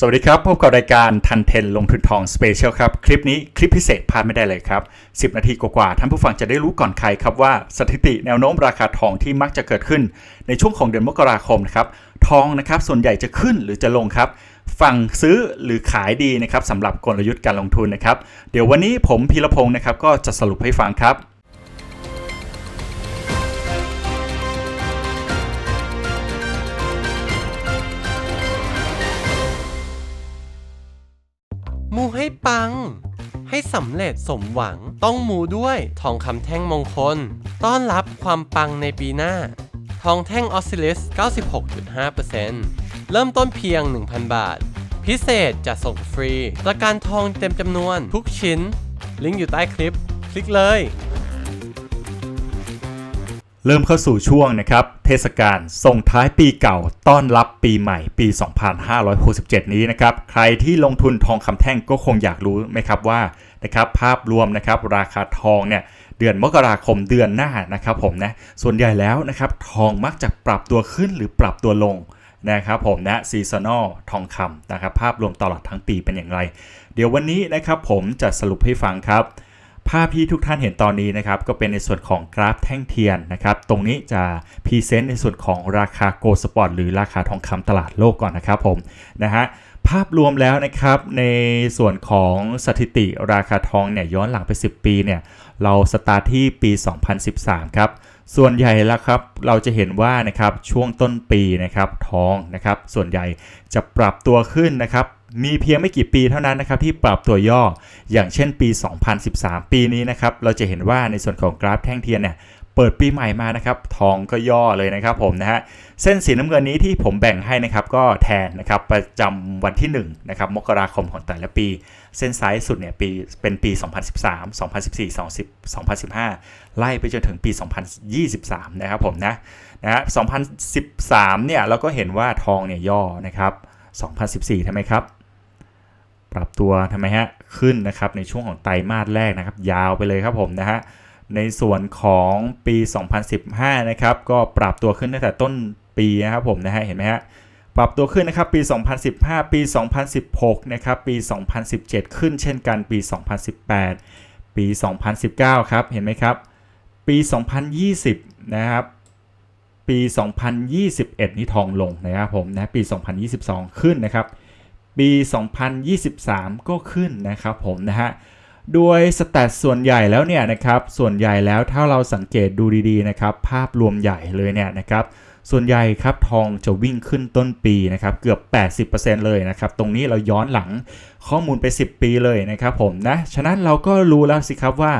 สวัสดีครับ พบกับรายการทันเทนลงทุนทองสเปเชียลครับ คลิปนี้คลิปพิเศษพลาดไม่ได้เลยครับ 10 นาทีกว่าๆท่านผู้ฟังจะได้รู้ก่อนใครครับว่าสถิติแนวโน้มราคาทองที่มักจะเกิดขึ้น ในช่วงของเดือนมกราคมนะครับทองนะครับส่วนใหญ่จะขึ้นหรือจะลงครับฝั่งซื้อหรือขายดีนะครับสำหรับกลยุทธ์การลงทุนนะครับเดี๋ยววันนี้ผมพีรพงศ์นะครับก็จะสรุปให้ฟังครับ ปัง ให้สำเร็จสมหวังต้องมูด้วยทองคำแท่งมงคล ต้อนรับความปังในปีหน้า ทองแท่งออสซิลิส 96.5%เริ่มต้นเพียง 1,000 บาท พิเศษจะส่งฟรี ประกันทองเต็มจำนวนทุกชิ้น ลิงก์อยู่ใต้คลิป คลิกเลย เริ่มเข้าสู่ช่วงนะครับ เทศกาลส่งท้ายปีเก่าต้อนรับปีใหม่ปี 2567 นี้นะครับ ใครที่ลงทุนทองคำแท่งก็คงอยากรู้ไหมครับว่านะครับภาพรวมนะครับราคาทองเนี่ยเดือนมกราคมเดือนหน้านะครับผมนะส่วนใหญ่แล้วนะครับทองมักจะปรับตัวขึ้นหรือปรับตัวลงนะครับผมนะซีซันอลทองคำนะครับภาพรวมตลอดทั้งปีเป็นอย่างไร เดี๋ยววันนี้นะครับผมจะสรุปให้ฟังครับ ภาพที่ทุกท่านเห็นตอนนี้นะครับก็เป็นในส่วนของกราฟแท่งเทียนนะครับตรงนี้จะพรีเซนต์ในส่วนของราคาโกลสปอร์ตหรือราคาทองคำตลาดโลกก่อนนะครับผมนะฮะภาพรวมแล้วนะครับในส่วนของสถิติราคาทองเนี่ยย้อนหลังไป 10 ปีเนี่ยเราสตาร์ทที่ปี 2013 ครับส่วนใหญ่แล้วครับเราจะเห็นว่านะครับช่วงต้นปีนะครับทองนะครับส่วนใหญ่จะปรับตัวขึ้นนะครับ มีเพียงไม่กี่ปีเท่านั้นนะครับที่ปรับตัวย่ออย่างเช่นปี 2013 ปีนี้นะครับเราจะเห็นว่าในส่วนของกราฟแท่งเทียนเนี่ยเปิดปีใหม่มานะครับทองก็ย่อเลยนะครับผมนะฮะเส้นสีน้ำเงินนี้ที่ผมแบ่งให้นะครับก็แทนนะครับประจำวันที่1นะครับมกราคมของแต่ละปี เส้นซ้ายสุดเนี่ยปีเป็นปี 2013 2014 2010 2015 ไล่ไปจนถึงปี 2023 นะครับผมนะนะฮะ2013 เนี่ยเราก็เห็นว่าทองเนี่ยย่อนะครับ 2014ทำไหมครับ ปรับตัวทำไมฮะขึ้นนะครับในช่วงของไตรมาสแรกนะครับ ยาวไปเลยครับผมนะฮะในส่วนของปี 2015 นะครับก็ปรับตัวขึ้นตั้งแต่ต้นปีนะครับผมนะฮะเห็นไหมฮะปรับตัวขึ้นนะครับปี 2015 ปี 2016 นะครับปี 2017 ขึ้นเช่นกันปี 2018 ปี 2019 ครับเห็นไหมครับปี 2020 นะครับปี 2021 นี่ทองลงนะครับผมนะปี 2022 ขึ้นนะครับ ปี 2023 ก็ขึ้นนะครับผมนะฮะโดยสแตทส่วนใหญ่แล้วเนี่ยนะครับส่วนใหญ่แล้วถ้าเราสังเกตดูดีๆนะครับภาพรวมใหญ่เลยเนี่ยนะครับ ส่วนใหญ่ครับทองจะวิ่งขึ้นต้นปีนะครับเกือบ 80%เลยนะครับตรงนี้เราย้อนหลังข้อมูลไป 10 ปีเลยนะครับผมนะฉะนั้นเราก็รู้แล้วสิครับว่า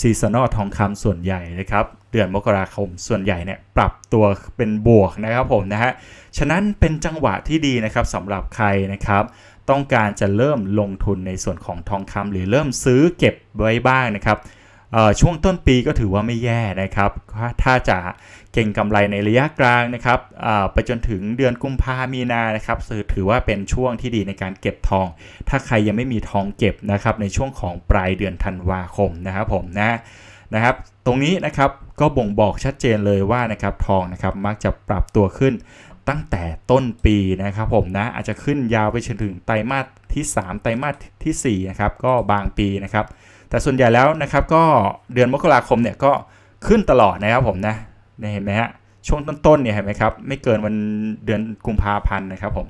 ซีซันอลทองคำส่วนใหญ่นะครับเดือนมกราคมส่วนใหญ่เนี่ยปรับตัวเป็นบวกนะครับผมนะฮะฉะนั้นเป็นจังหวะที่ดีนะครับสำหรับใครนะครับต้องการจะเริ่มลงทุนในส่วนของทองคำหรือเริ่มซื้อเก็บไว้บ้างนะครับ ช่วงต้นปีก็ถือว่าไม่แย่นะครับ ถ้าจะเก่งกำไรในระยะกลางนะครับไปจนถึงเดือนกุมภามีนานะครับถือว่าเป็นช่วงที่ดีในการเก็บทอง ถ้าใครยังไม่มีทองเก็บนะครับในช่วงของปลายเดือนธันวาคมนะครับผมนะนะครับ ตรงนี้นะครับก็บ่งบอกชัดเจนเลยว่านะครับทองนะครับมักจะปรับตัวขึ้นตั้งแต่ต้นปีนะครับผมนะอาจจะขึ้นยาวไปจนถึงไตรมาสที่ 3 ไตรมาสที่4นะครับก็บางปีนะครับ แต่ส่วนใหญ่แล้วนะครับก็เดือนมกราคมเนี่ยก็ขึ้นตลอดนะครับผมนะเห็นไหมฮะช่วงต้นๆเนี่ยเห็นไหมครับไม่เกินวันเดือนกุมภาพันธ์นะครับผม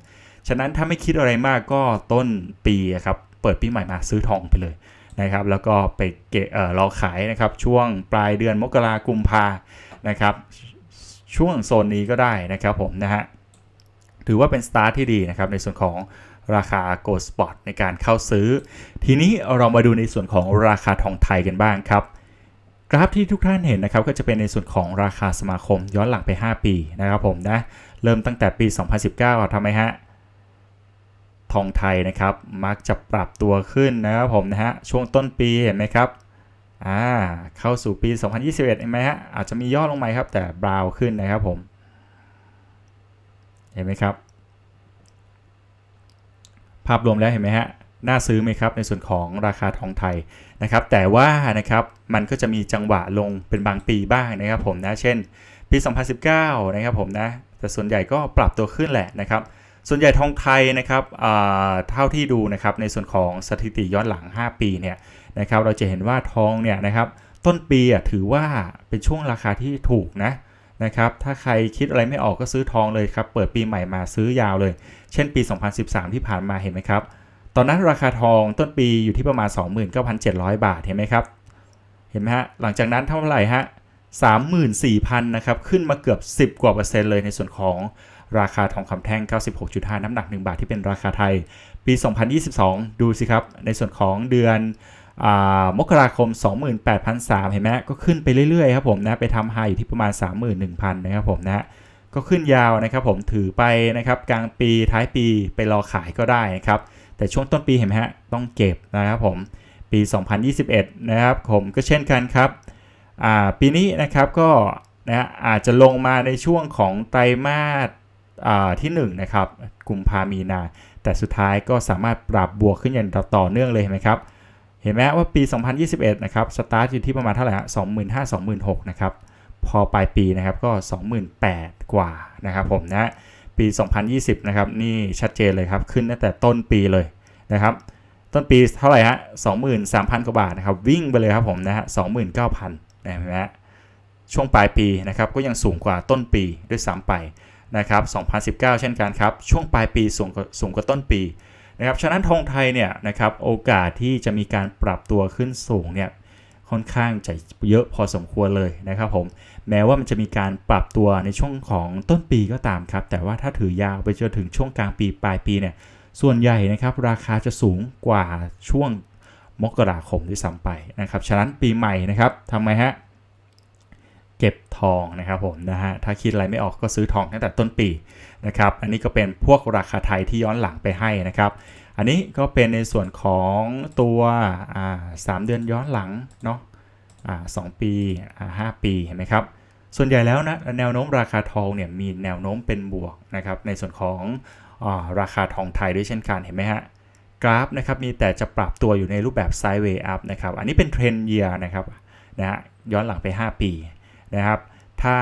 ฉะนั้นถ้าไม่คิดอะไรมากก็ต้นปีอะครับเปิดปีใหม่มาซื้อทองไปเลยนะครับแล้วก็ไปเกะเอ่อรอขายนะครับช่วงปลายเดือนมกรากุมภานะครับช่วงโซนนี้ก็ได้นะครับผมนะฮะถือว่าเป็นสตาร์ทที่ดีนะครับในส่วนของ ราคา Gold Spot ในการเข้าซื้อ ทีนี้เรามาดูในส่วนของราคาทองไทยกันบ้างครับกราฟที่ทุกท่านเห็นนะครับก็จะเป็นในส่วนของราคาสมาคมย้อนหลังไป 5 ปีนะครับผมนะเริ่มตั้งแต่ปี 2019ทำไมฮะทองไทยนะครับมักจะปรับตัวขึ้นนะครับผมนะฮะช่วงต้นปีเห็นไหมครับอ่าเข้าสู่ปี 2021เห็นไหมฮะอาจจะมีย่อลงมาครับแต่บราวขึ้นนะครับผมเห็นไหมครับ ภาพรวมแล้วเห็นไหมฮะน่าซื้อไหมครับในส่วนของราคาทองไทยนะครับแต่ว่านะครับมันก็จะมีจังหวะลงเป็นบางปีบ้างนะครับผมนะเช่น ปี 2019 นะครับผมนะแต่ส่วนใหญ่ก็ปรับตัวขึ้นแหละนะครับส่วนใหญ่ทองไทยนะครับเท่าที่ดูนะครับในส่วนของสถิติย้อนหลัง 5 ปีเนี่ยนะครับเราจะเห็นว่าทองเนี่ยนะครับต้นปีถือว่าเป็นช่วงราคาที่ถูกนะ นะครับ ถ้าใครคิดอะไรไม่ออกก็ซื้อทองเลยครับ เปิดปีใหม่มาซื้อยาวเลย เช่นปี 2013 ที่ผ่านมาเห็นไหมครับ ตอนนั้นราคาทองต้นปีอยู่ที่ประมาณ 29,700 บาทเห็นไหมครับ เห็นไหมฮะ หลังจากนั้นเท่าไหร่ฮะ34,000นะครับ ขึ้นมาเกือบ 10 กว่าเปอร์เซ็นต์เลยในส่วนของราคาทองคำแท่ง 96.5 น้ำหนัก 1 บาทที่เป็นราคาไทย ปี 2022 ดูสิครับ ในส่วนของเดือน มกราคม 28,300เห็นไหมก็ขึ้นไปเรื่อยๆครับผมนะไปทำไฮอยู่ที่ประมาณ 31,000 นะครับผมนะก็ขึ้นยาวนะครับผมถือไปนะครับกลางปีท้ายปีไปรอขายก็ได้นะครับ แต่ช่วงต้นปีเห็นไหมฮะต้องเก็บนะครับผมปี 2021 นะครับผมก็เช่นกันครับปีนี้นะครับก็นะอาจจะลงมาในช่วงของไตรมาสอ่าที่1นะครับกุมภามีนา แต่สุดท้ายก็สามารถปรับบวกขึ้นอย่างต่อเนื่องเลยเห็นไหมครับ เห็นไหมว่าปี 2021 นะครับ สตาร์ทอยู่ที่ประมาณเท่าไหร่ฮะ25,000 26,000 นะครับ พอปลายปีนะครับก็ 28,000 กว่านะครับผมนะ ปี 2020 นะครับ นี่ชัดเจนเลยครับ ขึ้นตั้งแต่ต้นปีเลยนะครับ ต้นปีเท่าไหร่ฮะ23,000 กว่าบาทนะครับ วิ่งไปเลยครับผมนะฮะ29,000นะเห็นไหมฮะช่วงปลายปีนะครับก็ยังสูงกว่าต้นปีด้วยซ้ำไปนะครับ 2019 เช่นกันครับ ช่วงปลายปีสูงกว่าสูงกว่าต้นปี นะครับฉะนั้นทองไทยเนี่ยนะครับโอกาสที่จะมีการปรับตัวขึ้นสูงเนี่ยค่อนข้างจะเยอะพอสมควรเลยนะครับผมแม้ว่ามันจะมีการปรับตัวในช่วงของต้นปีก็ตามครับ แต่ว่าถ้าถือยาวไปจนถึงช่วงกลางปีปลายปีเนี่ยส่วนใหญ่นะครับราคาจะสูงกว่าช่วงมกราคมด้วยซ้ำไปนะครับฉะนั้นปีใหม่นะครับทำไมฮะ เก็บทองนะครับผมนะฮะถ้าคิดอะไรไม่ออกก็ซื้อทองตั้งแต่ต้นปีนะครับอันนี้ก็เป็นพวกราคาไทยที่ย้อนหลังไปให้นะครับ อันนี้ก็เป็นในส่วนของตัวสามเดือนย้อนหลังเนาะอ่าสองปีห้าปีเห็นไหมครับส่วนใหญ่แล้วนะแนวโน้มราคาทองเนี่ยมีแนวโน้มเป็นบวกนะครับในส่วนของอราคาทองไทยด้วยเช่นกันเห็นไหมฮะกราฟนะครับมีแต่จะปรับตัวอยู่ในรูปแบบ sideways up นะครับอันนี้เป็นเทรนด์เยียร์นะครับนะฮะย้อนหลังไป 5 ปี นะครับ ถ้า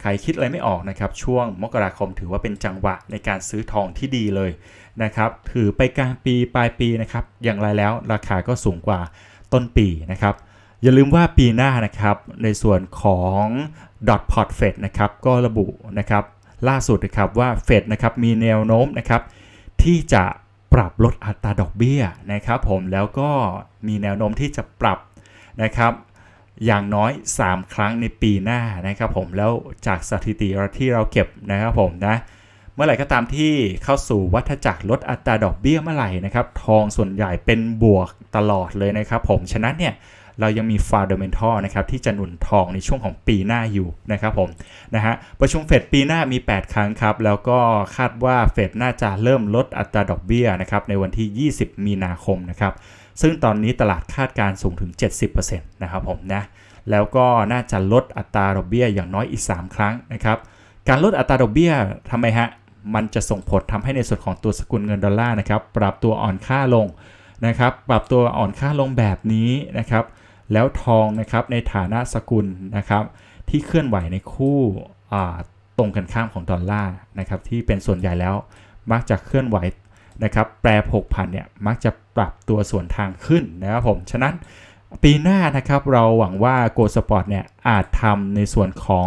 ใครคิดอะไรไม่ออกนะครับ ช่วงมกราคมถือว่าเป็นจังหวะในการซื้อทองที่ดีเลยนะครับ ถือไปกลางปีปลายปีนะครับ อย่างไรแล้วราคาก็สูงกว่าต้นปีนะครับ อย่าลืมว่าปีหน้านะครับ ในส่วนของ dot p o t Fed นะครับ ก็ระบุนะครับ ล่าสุดนะครับว่า Fed นะครับมีแนวโน้มนะครับที่จะปรับลดอัตราดอกเบี้ยนะครับผมแล้วก็มีแนวโน้มที่จะปรับนะครับ อย่างน้อย 3 ครั้งในปีหน้านะครับผมแล้วจากสถิติที่เราเก็บนะครับผมนะเมื่อไหร่ก็ตามที่เข้าสู่วัฏจักรลดอัตราดอกเบี้ยเมื่อไหร่นะครับทองส่วนใหญ่เป็นบวกตลอดเลยนะครับผมฉะนั้นเนี่ย เรายังมี fundamental นะครับที่จะหนุนทองในช่วงของปีหน้าอยู่นะครับผมนะฮะประชุมเฟดปีหน้ามี 8 ครั้งครับ แล้วก็คาดว่าเฟดน่าจะเริ่มลดอัตราดอกเบี้ยนะครับในวันที่ 20 มีนาคมนะครับซึ่งตอนนี้ตลาดคาดการสูงถึง 70%นะครับผมนะแล้วก็น่าจะลดอัตราดอกเบี้ยอย่างน้อยอีก 3 ครั้งนะครับการลดอัตราดอกเบี้ยทำไมฮะมันจะส่งผลทำให้ในส่วนของตัวสกุลเงินดอลลาร์นะครับปรับตัวอ่อนค่าลงนะครับ ปรับตัวอ่อนค่าลงแบบนี้นะครับ แล้วทองนะครับในฐานะสกุลนะครับที่เคลื่อนไหวในคู่ตรงกันข้ามของดอลลาร์นะครับที่เป็นส่วนใหญ่แล้วมักจะเคลื่อนไหวนะครับแปรผกผันเนี่ยมักจะปรับตัวส่วนทางขึ้นนะครับผมฉะนั้นปีหน้านะครับเราหวังว่า Go Sport เนี่ยอาจทำในส่วนของ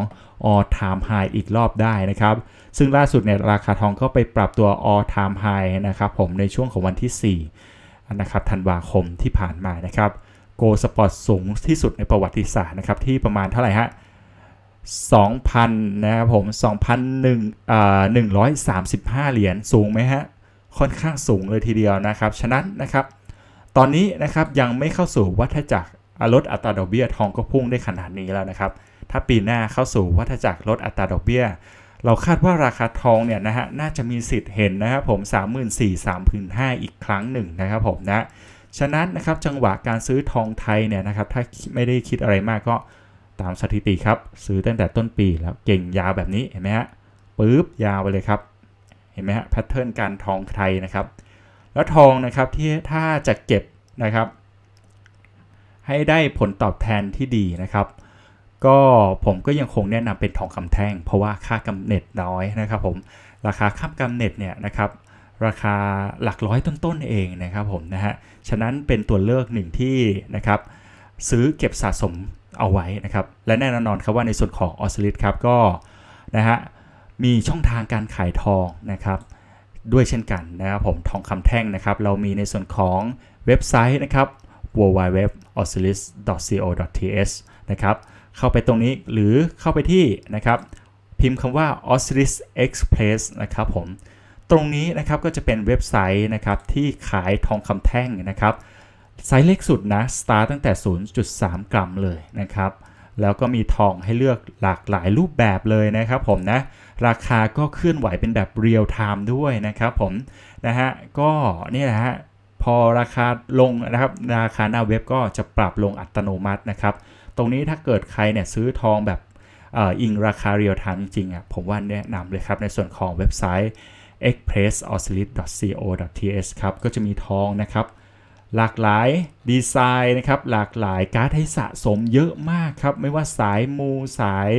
all time high อีกรอบได้นะครับ ซึ่งล่าสุดเนี่ยราคาทองก็ไปปรับตัว all time high นะครับผมในช่วงของวันที่4นะครับธันวาคมที่ผ่านมานะครับ โกสปอร์ตสูงที่สุดในประวัติศาสตร์นะครับ ที่ประมาณเท่าไหร่ฮะ2,000 นะครับผม2,100อ่า135 เหรียญสูงไหมฮะ ค่อนข้างสูงเลยทีเดียวนะครับ ฉะนั้นนะครับ ตอนนี้นะครับยังไม่เข้าสู่วัฏจักรลดอัตราดอกเบี้ยทองก็พุ่งได้ขนาดนี้แล้วนะครับ ถ้าปีหน้าเข้าสู่วัฏจักรลดอัตราดอกเบี้ย เราคาดว่าราคาทองเนี่ยนะฮะน่าจะมีสิทธิ์เห็นนะครับผม 34,000 35,000อีกครั้งหนึ่งนะครับผมนะ ฉะนั้นนะครับจังหวะการซื้อทองไทยเนี่ยนะครับถ้าไม่ได้คิดอะไรมากก็ตามสถิติครับ ซื้อตั้งแต่ต้นปีแล้วเก่งยาวแบบนี้เห็นไหมฮะปุ๊บยาวไปเลยครับ เห็นไหมฮะแพทเทิร์นการทองไทยนะครับ แล้วทองนะครับที่ถ้าจะเก็บนะครับ ให้ได้ผลตอบแทนที่ดีนะครับ ก็ผมก็ยังคงแนะนำเป็นทองคำแท่ง เพราะว่าค่ากำเนิดน้อยนะครับ ผมราคาค่ากำเนิดเนี่ยนะครับ ราคาหลักร้อยต้นๆเองนะครับผมนะฮะ ฉะนั้นเป็นตัวเลือกหนึ่งที่นะครับซื้อเก็บสะสมเอาไว้นะครับ และแน่นอนครับว่าในส่วนของออสซิลิสครับก็นะฮะมีช่องทางการขายทองนะครับด้วยเช่นกันนะครับผมทองคำแท่งนะครับ เรามีในส่วนของเว็บไซต์นะครับ www.osiris.co.th นะครับเข้าไปตรงนี้หรือเข้าไปที่นะครับพิมพ์คำว่า Osiris Express นะครับผม ตรงนี้นะครับก็จะเป็นเว็บไซต์นะครับที่ขายทองคำแท่งนะครับไซส์เล็กสุดนะสตาร์ตั้งแต่ 0.3 กรัมเลยนะครับแล้วก็มีทองให้เลือกหลากหลายรูปแบบเลยนะครับผมนะราคาก็เคลื่อนไหวเป็นแบบเรียลไทม์ด้วยนะครับผมนะฮะก็นี่แหละฮะพอราคาลงนะครับราคาหน้าเว็บก็จะปรับลงอัตโนมัตินะครับตรงนี้ถ้าเกิดใครเนี่ยซื้อทองแบบอ,อ,อิงราคาเรียลไทม์จริงๆอะผมว่าแนะนำเลยครับในส่วนของเว็บไซต์ expressosilit.co.th ครับก็จะมีทองนะครับ หลากหลายดีไซน์นะครับ หลากหลายการ์ดให้สะสมเยอะมากครับ ไม่ว่าสายมูสาย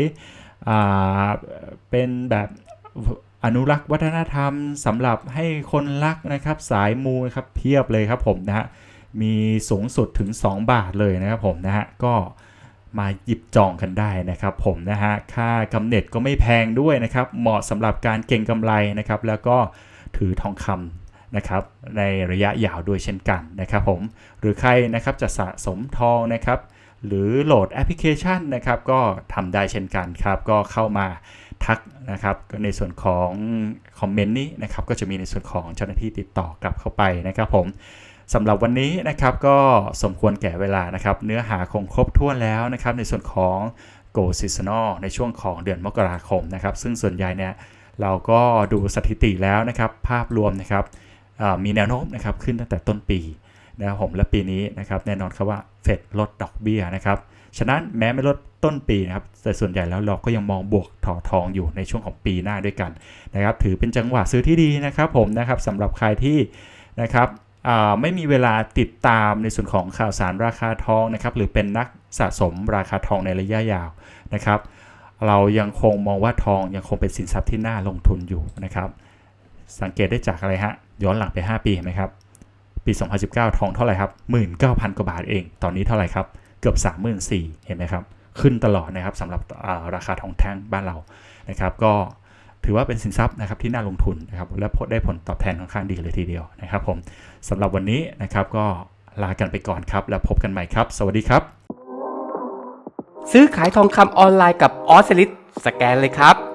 อ่าเป็นแบบอนุรักษ์วัฒนธรรมสำหรับให้คนรักนะครับ สายมูนะครับเพียบเลยครับผมนะฮะมีสูงสุดถึง 2 บาทเลยนะครับผมนะฮะก็ มาหยิบจองกันได้นะครับผมนะฮะค่ากำเนิดก็ไม่แพงด้วยนะครับเหมาะสำหรับการเก็งกำไรนะครับแล้วก็ถือทองคำนะครับในระยะยาวด้วยเช่นกันนะครับผมหรือใครนะครับจะสะสมทองนะครับหรือโหลดแอปพลิเคชันนะครับก็ทำได้เช่นกันครับก็เข้ามาทักนะครับก็ในส่วนของคอมเมนต์นี้นะครับก็จะมีในส่วนของเจ้าหน้าที่ติดต่อกลับเข้าไปนะครับผม สำหรับวันนี้นะครับก็สมควรแก่เวลานะครับ เนื้อหาคงครบถ้วนแล้วนะครับ ในส่วนของ Go Seasonal ในช่วงของเดือนมกราคมนะครับ ซึ่งส่วนใหญ่เนี่ยเราก็ดูสถิติแล้วนะครับ ภาพรวมนะครับมีแนวโน้มนะครับขึ้นตั้งแต่ต้นปีนะครับผมและปีนี้นะครับแน่นอนครับว่าเฟดลดดอกเบี้ยนะครับ ฉะนั้นแม้ไม่ลดต้นปีนะครับแต่ส่วนใหญ่แล้วเราก็ยังมองบวกถอทองอยู่ในช่วงของปีหน้าด้วยกันนะครับ ถือเป็นจังหวะซื้อที่ดีนะครับผมนะครับสำหรับใครที่นะครับ ไม่มีเวลาติดตามในส่วนของข่าวสารราคาทองนะครับหรือเป็นนักสะสมราคาทองในระยะยาวนะครับ เรายังคงมองว่าทองยังคงเป็นสินทรัพย์ที่น่าลงทุนอยู่นะครับ สังเกตได้จากอะไรฮะย้อนหลังไป 5 ปีเห็นไหมครับ ปี 2019 ทองเท่าไหร่ครับ 19,000 กว่าบาทเอง ตอนนี้เท่าไหร่ครับเกือบ 34,000เห็นไหมครับขึ้นตลอดนะครับสำหรับราคาทองแท่งบ้านเรานะครับ ก็ ถือว่าเป็นสินทรัพย์นะครับที่น่าลงทุนนะครับและได้ผลตอบแทนค่อนข้างดีเลยทีเดียวนะครับผมสำหรับวันนี้นะครับก็ลากันไปก่อนครับ แล้วพบกันใหม่ครับ สวัสดีครับ ซื้อขายทองคำออนไลน์กับออสซิลิสสแกนเลยครับ